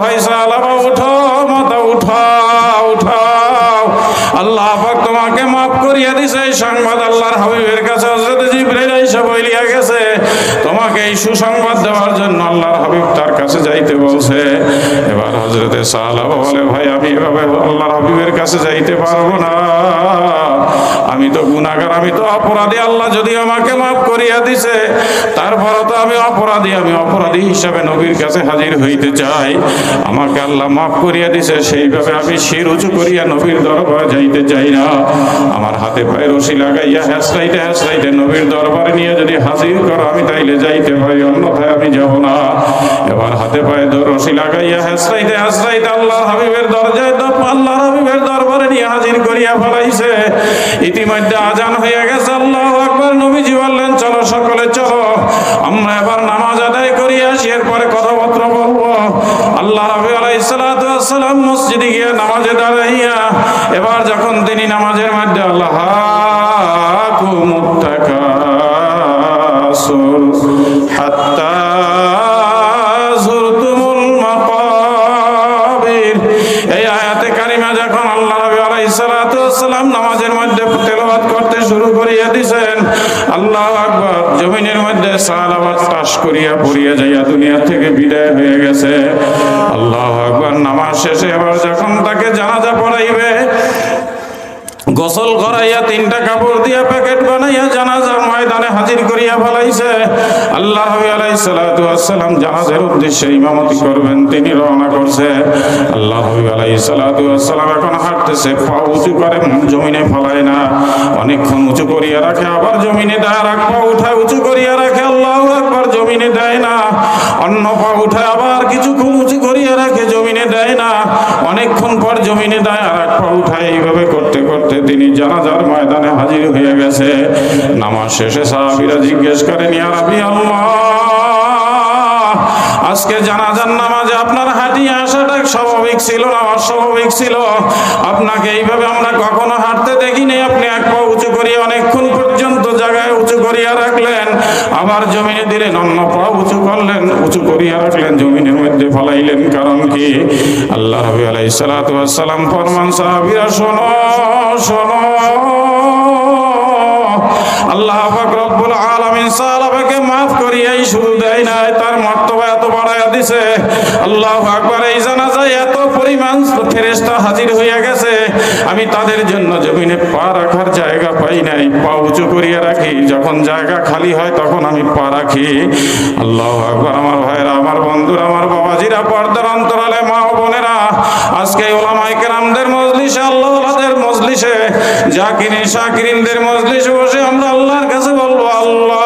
ভাই সালাবা উঠো মাথা উঠাও উঠাও আল্লাহ পাক তোমাকে মাফ করিয়া দিছে। এই সংবাদ আল্লাহর হাবিবের কাছে হজরত জিব্রাইল আইসা বলিয়া গেছে। তোমাকে এই সুসংবাদ দেওয়ার জন্য আল্লাহর হাবিব তার কাছে যাইতে বলছে। এবার হজরতে সালাবা বলে, ভাই, আমি এভাবে আল্লাহর হাবিবের কাছে যাইতে পারব না। তো গুনাহগার, আমি তো অপরাধী। আল্লাহ যদি আমাকে মাফ করিয়া দিছে, তারপরও তো আমি অপরাধী। আমি অপরাধী হিসাবে নবীর কাছে হাজির হইতে চাই। আমাকে আল্লাহ মাফ করিয়া দিছে, সেইভাবে আমি শির উঁচু করিয়া নবীর দরবারে যাইতে চাই না। আমার হাতে পায়ে রশি লাগাইয়া হ্যাসরাইতে হ্যাসরাইতে নবীর দরবারে নিয়ে যদি হাজির করো, আমি তাইলে যাইতে পারি, অন্যথায় আমি যাব না। এবার হাতে পায়ে রশি লাগাইয়া হ্যাসরাইতে হ্যাসরাইতে আল্লাহ হাবিবের দরজায় আল্লাহ হাবিবের দরবারে নিয়ে হাজির করিয়া ফেলাইছে। ইতিমধ্যে আজান হয়ে গেছে, আল্লাহ আকবার। নবীজি বললেন, চলো সকলে চলো। আমরা এবার নামাজ আদায় করি, আসি, এরপরে কথাবার্তা বলব। আল্লাহ রবি আলাইসালাম মসজিদে গিয়ে নামাজে দাঁড়াইয়া এবার যখন তিনি নামাজের মধ্যে, আল্লাহ হাত্তা মধ্যে সালাওয়াত করিয়া পড়িয়া যাইয়া দুনিয়া থেকে বিদায় হয়ে গেছে। আল্লাহ নামাজ শেষে এবার যখন তাকে জানাজা পড়াইবে গোসল করাইয়া তিনটা কাপড় দিয়া প্যাকেট বানাইয়া জানাজার ময়দানে হাজির করিয়া ফেলাইছে। আল্লাহ ওয়াসসালাম জানাজার উদ্দেশ্যে ইমামতি করবেন, তিনি রওনা করছে। আল্লাহ ওয়াসসালাম এখন হাঁটতেছে পা উঁচু করে জমিনে ফলায় না। অনেকক্ষণ উঁচু করিয়া রাখে, আবার জমিনে দেয় রাখ পা উঠায়, উঁচু করিয়া রাখে, আল্লাহ একবার জমিনে দেয় না। অন্য পা উঠায়, আবার কিছুক্ষণ উঁচু রাখে জমিনে দেয় না, অনেকক্ষণ পর জমিনে দেয়, আর এক পা উঠায় এইভাবে করতে করতে তিনি জানাজার ময়দানে হাজির হয়ে গেছে। নামাজ শেষে সাহাবীরা জিজ্ঞেস করেন ইয়া রাবি আল্লাহ, আজকে জানাজার নামাজে আপনার হাঁটিয়ে আসাটা স্বাভাবিক ছিল না অস্বাভাবিক ছিল? আপনাকে এইভাবে আমরা কখনো হাঁটতে দেখিনি, আপনি এক পা উঁচু করিয়ে অনেকক্ষণ জায়গায় উঁচু করিয়া রাখলেন, আবার জমিনে দিলেন অন্য পা উঁচু করলেন, উঁচু করিয়া রাখলেন, জমিনের মধ্যে ফলাইলেন। কারণ কি? আল্লাহ রবি আলাই সালাতাম ফরমান, সাহাবিরা, শোনো শোনো। আল্লাহ রব্বুল তার এত দিছে। আল্লাহু আকবার এত পরিমাণ আমি তাদের জন্য জমিনে পা রাখার জায়গা পাই নাই, পা উঁচু করিয়া রাখি, যখন জায়গা খালি হয় তখন আমি পা রাখি। আল্লাহ আকবার, আমার ভাইরা, আমার বন্ধুরা, আমার বাবাজিরা, পর্দার অন্তরালে মা বোনেরা, আজকে ওলামায়ে কেরামদের মজলিসে আল্লাহ মজলিসে, জাকিরিন, শাকিরিনদের মজলিসে বসে আমরা আল্লাহর কাছে বলব, আল্লাহ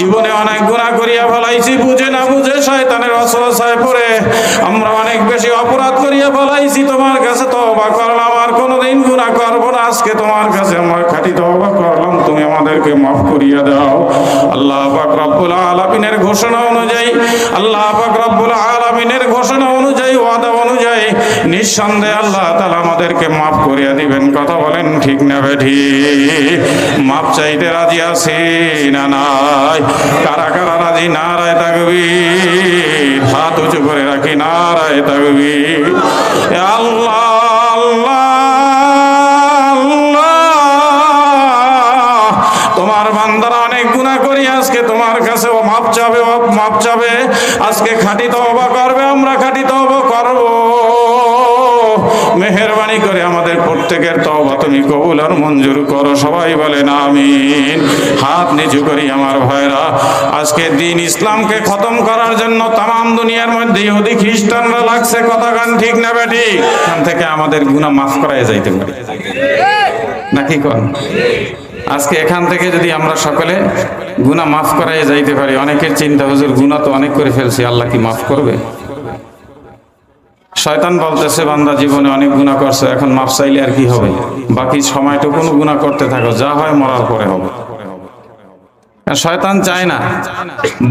জীবনে অনেক গুণা করিয়া ফলাইছি, বুঝে না বুঝে শয়তানের অসহসায় পড়ে। আমরা অনেক বেশি অপরাধ করিয়া ফলাইছি, তোমার কাছে তো তওবা করলাম, আর কোনোদিন গুণা করব না। আজকে তোমার কাছে আমার খাটি তো অবাক তুমি আমাদেরকে মাফ করিয়া দাও। আল্লাহ পাক রব্বুল আলামিনের ঘোষণা অনুযায়ী, আল্লাহ পাক রব্বুল আলামিনের ঘোষণা অনুযায়ী, ওয়াদা অনুযায়ী নিঃসন্দেহে আল্লাহ তাআলা আমাদেরকে মাফ করিয়া দিবেন। কথা বলেন ঠিক না বেঠি? মাপ চাইতে রাজি আছি না নাই? কারা কারা রাজি? না রায় থাকবি হাত উঁচু করে রাখি, নারায় থাকবি আল্লাহ আল্লাহ আজকে খাঁটি তওবা করবে, আমরা খাঁটি তওবা করব। মেহেরবানি করে আমাদের প্রত্যেকের তওবা তুমি কবুল আর মঞ্জুর করো, সবাই বলেন আমিন। হাত নিচু করি আমার ভাইরা। আজকে দিন ইসলামকে খতম করার জন্য তাম দুনিয়ার মধ্যে ইহুদি খ্রিস্টানরা লাগছে, কথা গান ঠিক না বেটি এখান থেকে আমাদের গুণা মাফ করাই যাইতে পারে। নাকি কন? আজকে এখান থেকে যদি আমরা সকলে গুনাহ মাফ করাই যাইতে পারি, অনেকের চিন্তা, হুজুর, গুনাহ তো অনেক করে ফেলছি, আল্লাহ কি মাফ করবে? শয়তান বলতেছে, বান্দা, জীবনে অনেক গুনাহ করছ, এখন মাফ চাইলে আর কি হবে? বাকি সময়টুকুন গুনাহ করতে থাকো, যা হয় মরার পরে হবে। শয়তান চায় না,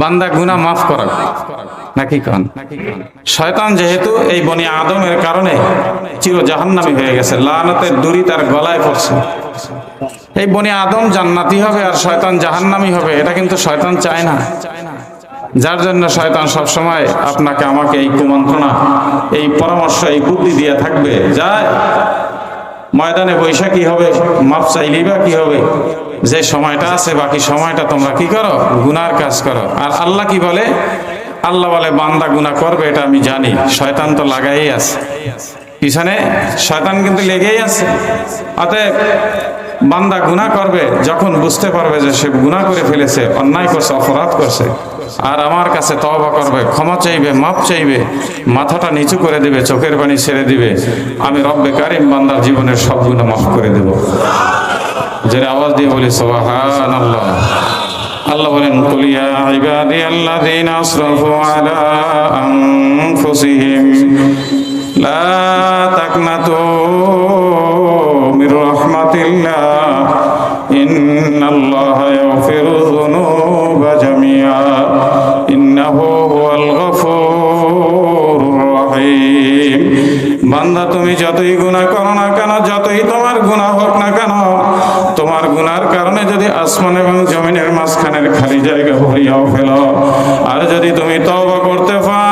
বান্দা গুনাহ মাফ করা নাকি কন? শয়তান যেহেতু এই বনি আদমের কারণে চির জাহান্নামী হয়ে গেছে, লানতের দড়ি তার গলায় পড়ছে। এই বনি আদম জান্নাতি হবে আর শয়তান জাহান্নামী হবে, এটা কিন্তু শয়তান চায় না। যার জন্য শয়তান সবসময় আপনাকে, আমাকে এই কুমন্ত্রণা, এই পরামর্শ, এই বুদ্ধি দিয়ে থাকবে। যায় ময়দানে বৈশা কি হবে, মাপ চাইলেই বা কি হবে? যে সময়টা আছে, বাকি সময়টা তোমরা কি করো? গুনার কাজ করো। আর আল্লাহ কি বলে? আল্লাহ বলে, বান্দা গুনা করবে, এটা আমি জানি। শয়তান তো লাগাই আছে। পিছনে শয়তান কিন্তু লেগেই আছে। অতএব বান্দা গুনাহ করবে যখন বুঝতে পারবে যে সে গুনাহ করে ফেলেছে, অন্যায় করছে, অপরাধ করছে, আর আমার কাছে তওবা করবে, ক্ষমা চাইবে মাপ চাইবে, মাথাটা নিচু করে দিবে, চোখের পানি ছেড়ে দিবে, আমি রব্বে কারিম বান্দার জীবনের সব গুণা মাফ করে দেব। যে আওয়াজ দিয়ে বলি সোহান আল্লাহ আল্লাহ বলেন কুলিয়া ইবাদি আল্লাযীনা আসরাফু আলা আনফুসিহিম, লা তাকনাতু তোমার গুনার কারণে যদি আসমান এবং জমিনের মাঝখানের খালি জায়গা ভরিয়াও ফেল। আর যদি তুমি তবা করতে পারো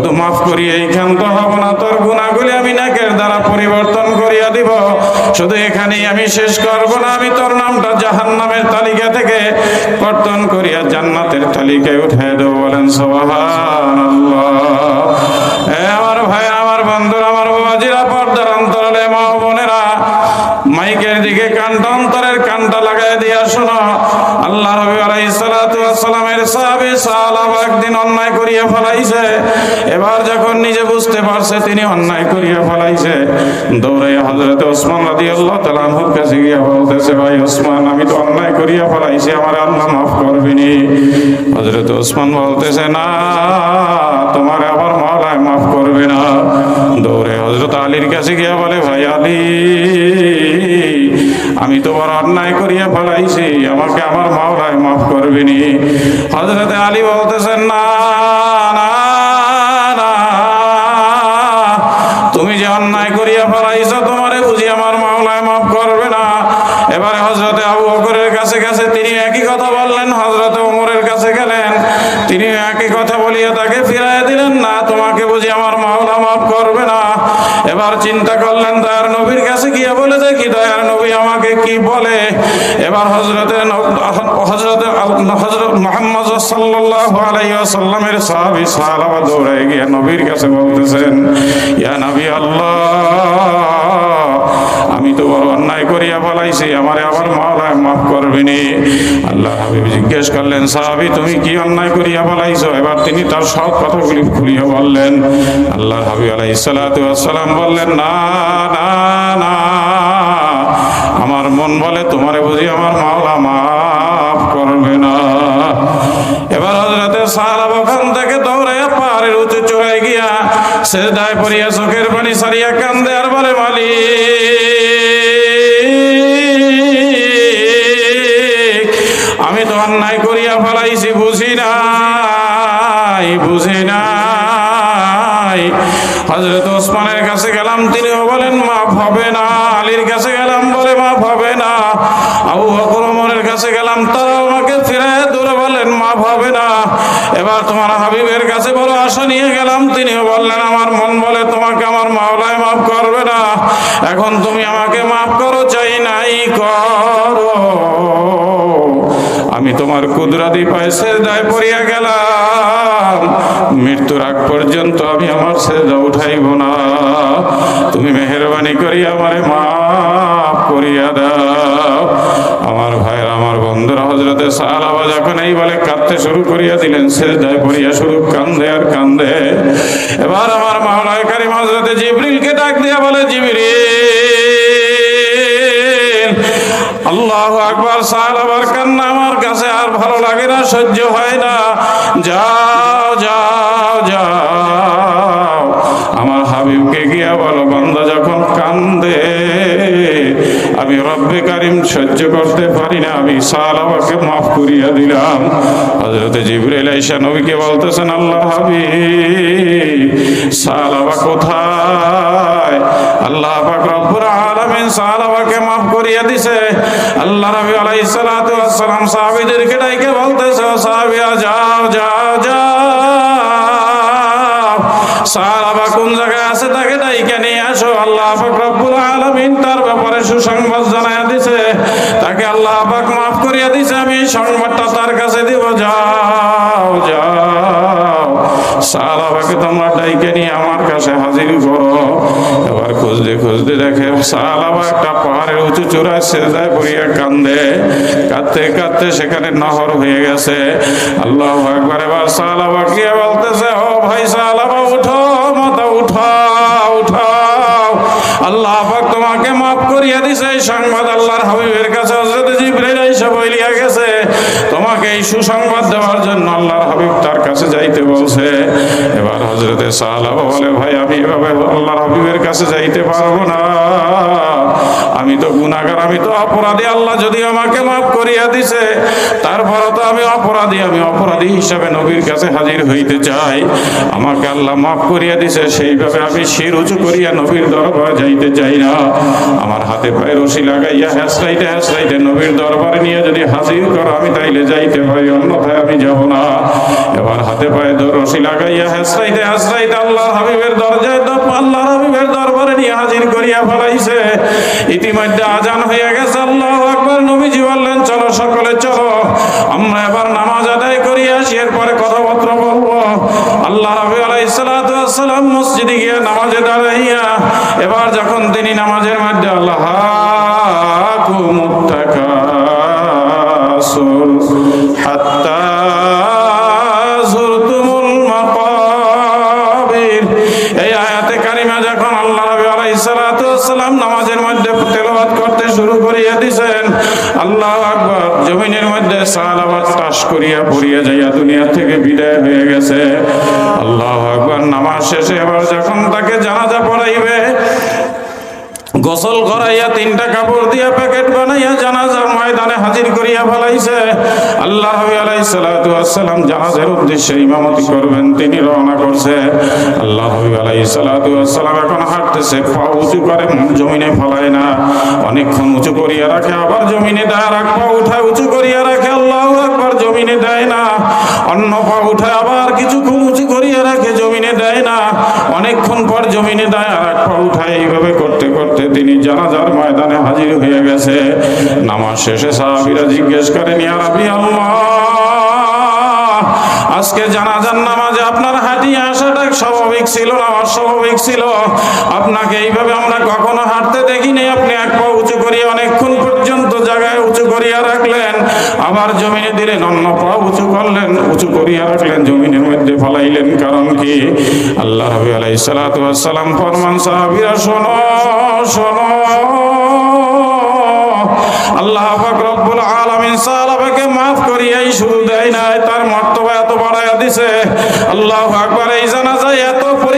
শুধু মাফ করি, এইখান তো হব না, তোর গুণাগুলি আমি নাকের দ্বারা পরিবর্তন করিয়া দিব। শুধু এখানেই আমি শেষ করব না, আমি তোর নামটা জাহান নামের তালিকা থেকে কর্তন করিয়া জান্নাতের তালিকায় উঠে দেবো বলেন আমার ভাই, আমার বন্ধুরা, আমার বাবাজিরা, পর্দার অন্তরালে মা বোনেরা, মাইকের দিকে কানটা, অন্তরের কানটা লাগাই দিয়া শোনো। আল্লাহ রবি একদিন অন্যায় করিয়া ফেলাইছে। এবার যখন নিজে বুঝতে পারছে, তিনি অন্যায় করিয়া ফেলাইছে। দৌড়ে হযরত ওসমান তাআলা আনহুর কাছে গিয়া বলতেছে, ভাই ওসমান, আমি তো অন্যায় করিয়া ফেলাইছি, আমার আল্লাহ মাফ করবেনি হযরত ওসমান বলতেছে, না, তোমার আবার মাওলায় মাফ করবে না। দৌড়ে হযরত আলীর কাছে গিয়া বলে, ভাই আলী আমি তোমার অন্যায় করিয়া ফেলাইছি আমাকে আমার মাওলায় মাফ করবেনি। হজরতে আলী বলতেছেন না সাল্লাল্লাহু আলাইহি ওয়াসাল্লামের সাহাবী গিয়ে নবীর কাছে বলতেছেন, ইয়া নবী আল্লাহ, আমি তো বড় অন্যায় করিয়া ফেলাইছি, আমারে আবার মাওলায় মাফ করবিনি। আল্লাহ হাবিব জিজ্ঞেস করলেন, সাহাবি, তুমি কি অন্যায় করিয়া ফেলাইছো? এবার তিনি তার সব কথাগুলি খুলিয়া বললেন। আল্লাহ হাবিব ওয়াস বললেন, না না না, আমার মন বলে তোমারে বুঝি আমার মাওলা মাফ সেজদায় পড়িয়া এবার তোমার হাবিবের কাছে বলো আশা নিয়ে গেলাম। তিনিও বললেন, আমার মন বলে তোমাকে আমার মাওলায় মাফ করবে না। এখন তুমি আমাকে মাফ করো, চাই নাই করো। আমি তোমার কুদরাতি পায়ে সেজদায় পড়িয়া গেলাম। মৃত্যুর আগ পর্যন্ত আমি আমার সেজদা উঠাইব না। তুমি মেহরবানি করি আমারে মাফ সাহাবা যখন এই বলে কাঁদতে শুরু করিয়া দিলেন, সেজদায় পড়িয়া শুরু কান্দে আর কান্দে। এবার আমার মাওলায় কারিম হজরতে জিবরিলকে ডাক দিয়া বলে, জিবরিল, আল্লাহ আকবার সাহাবার কান্না আমার কাছে আর ভালো লাগে না, সহ্য হয় না। যাও রব্বে কারিম সহ্য করতে পারি না, আমি সালাবাকে মাফ করিয়া দিলাম। হজরত জিবরাইল আইসা নবীকে বলতেছেন, আল্লাহ হাবি সালাবা কোথায়? আল্লাহ পাক রব্বুল আলামিন সালাবাকে মাফ করিয়া দিছে। আল্লাহ নবী আলাইহিস সালাতু ওয়াস সালাম সাহাবীদেরকে ডাইকে বলতেছে, "ও সাহাবীরা যাও যাও যাও। সাহাবা কোন জায়গায় আছে তাকে ডাইকে নিয়ে আসো। আল্লাহ রব্বুল আলামিন তার ব্যাপারে সুসংবাদ জানাইয়া দিছে। তাকে আল্লাহ পাক মাফ করিয়া দিছে। আমি সংবাদটা তার কাছে দিব। যাও যাও। সাহাবাকে তোমরা ডাইকে নিয়ে আমার কাছে হাজির করো। এবার খুঁজতে খুঁজতে দেখে সাহাবা একটা পাহাড়ের উঁচু চূড়ায় সেজায় পড়িয়া কান্দে। কাঁদতে কাঁদতে সেখানে নহর হয়ে গেছে। আল্লাহ একবার এবার সাহাবা গিয়ে বলতেছে? ও ভাই সাহাবা তোমাকে মাফ করিয়া দিছে, এই সংবাদ আল্লাহর হাবিবের কাছে হযরত জিবরাইল এসে বলিয়া গেছে, তোমাকে এই সুসংবাদ দেওয়ার জন্য আল্লাহর হাবিব তার কাছে যাইতে বলছে। এবার হযরতে সাহাবা বলে, ভাই, আমি এভাবে আল্লাহর হাবিবের কাছে যাইতে পারব না। আমি তো গুনাহগার, আমি তো অপরাধী। আল্লাহ যদি আমাকে মাফ করিয়া দিছে, তারপরও তো আমি অপরাধী। আমি অপরাধী হিসাবে নবীর কাছে হাজির হইতে চাই। আমাকে আল্লাহ মাফ করিয়া দিছে, সেইভাবে আমি শির উঁচু করিয়া নবীর দরবারে যাইতে চাই না। আমার হাতে পায়ে রশি লাগাইয়া হ্যাসলাইতে হ্যাসলাইতে নবীর দরবারে নিয়ে যদি হাজির করো, আমি তাইলে যাইতে পারি, অন্যথায় আমি যাব না। এবার হাতে পায়ে রশি লাগাইয়া হ্যাসলাইতে হ্যাসলাইতে আল্লাহ হাবিবের দরজায় দ- আল্লাহ হাবিবের দরবারে নিয়ে হাজির করিয়া ফেলাইছে। ইতিমধ্যে আজান হয়ে গেছে, আল্লাহ আকবার। নবীজি বললেন, চলো সকলে, চলো। আমরা এবার নামাজ আদায় করি, আসি, এরপরে কথাবার্তা বলব। আল্লাহ রবি আলাইসালাম মসজিদে গিয়ে নামাজে দাঁড়াইয়া, এবার যখন তিনি নামাজের মধ্যে আল্লাহ হাত্তা করিয়া পড়িয়া যাইয়া দুনিয়া থেকে বিদায় হয়ে গেছে। আল্লাহ আকবার, নামাজ শেষে এবার যখন তাকে জানাজা পড়াইবে, গোসল করাইয়া তিনটা কাপড় দিয়া প্যাকেট বানাইয়া জানাজার ময়দানে হাজির করিয়া ফেলাইছে। আল্লাহ ওয়াসসালাম জানাজার উদ্দেশ্যে ইমামতি করবেন, তিনি রওনা করছে। আল্লাহ আলাইহিস এখন হাঁটতেছে, পা উঁচু করে জমিনে ফলায় না। অনেকক্ষণ উঁচু করিয়া রাখে, আবার জমিনে আর এক পা উঠায়, উঁচু করিয়া রাখে, আল্লাহ একবার জমিনে দেয় না। অন্য পা উঠায় আবার কিছুক্ষণ উঁচু করিয়া রাখে, জমিনে দেয় না। অনেকক্ষণ পর জমিনে দেয় আর এক পা উঠায় এইভাবে করতে করতে তিনি জানাজার ময়দানে হাজির হয়ে গেছে। নামাজ শেষে সাহাবীরা জিজ্ঞেস করেন রাব্বি আল্লাহ, আজকে জানাজার নামাজে আপনার হাঁটিয়ে আসাটা স্বাভাবিক ছিল না অস্বাভাবিক ছিল? আপনাকে এইভাবে আমরা কখনো হাঁটতে দেখিনি। আপনি এক পা উঁচু করিয়ে অনেকক্ষণ পর্যন্ত জায়গায় উঁচু করিয়া রাখলেন। আবার জমিনে দিলেন অন্য পা উঁচু করলেন, উঁচু করিয়া রাখলেন, জমিনের মধ্যে ফলাইলেন। কারণ কি? আল্লাহ রবি আলাই সালাম ফরমান, সাহাবিরা, শোনো শোনো। আল্লাহ রব্বুল আলামিন সাহাবাকে maaf করিয়াই শুরু দেয় নাই, তার মর্তবা এত বাড়াইয়া দিছে। আল্লাহ আকবার, এই জানাজায় এত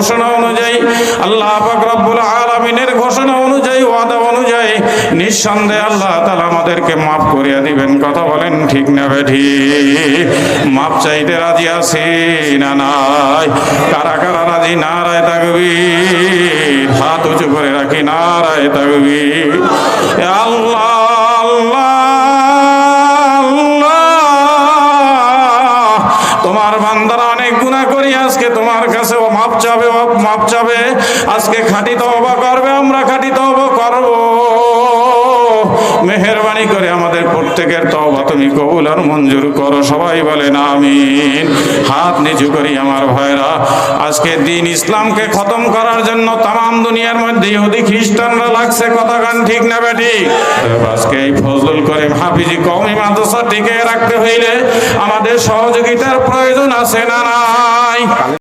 ঘোষণা অনুযায়ী, আল্লাহ রব্বুল আলামিনের ঘোষণা অনুযায়ী, ওয়াদা অনুযায়ী নিঃসন্দেহে আল্লাহ তালা আমাদেরকে মাফ করিয়া দিবেন। কথা বলেন ঠিক না বেঠি মাপ চাইতে রাজি আছি না নাই? কারা কারা রাজি? নারায় থাকবি হাত উঁচু করে রাখি, নারায় থাকবি আল্লাহ আল্লাহ কাছে ও মাপ চাবে, ও মাপ চাবে। আজকে খাঁটি তওবা করবে, আমরা খাঁটি তওবা করব। মেহরবানি করে আমাদের প্রত্যেকের তওবা তুমি কবুল আর মঞ্জুর করো, সবাই বলেন আমিন। হাত নিচু করি আমার ভাইরা। আজকে দিন ইসলামকে খতম করার জন্য তাম দুনিয়ার মধ্যে ইহুদি খ্রিস্টানরা লাগছে, কথা গান ঠিক না বেটি আজকে এই ফজলুল করিম হাফিজি কওমি মাদ্রাসা টিকে রাখতে হইলে আমাদের সহযোগিতার প্রয়োজন আছে না নাই?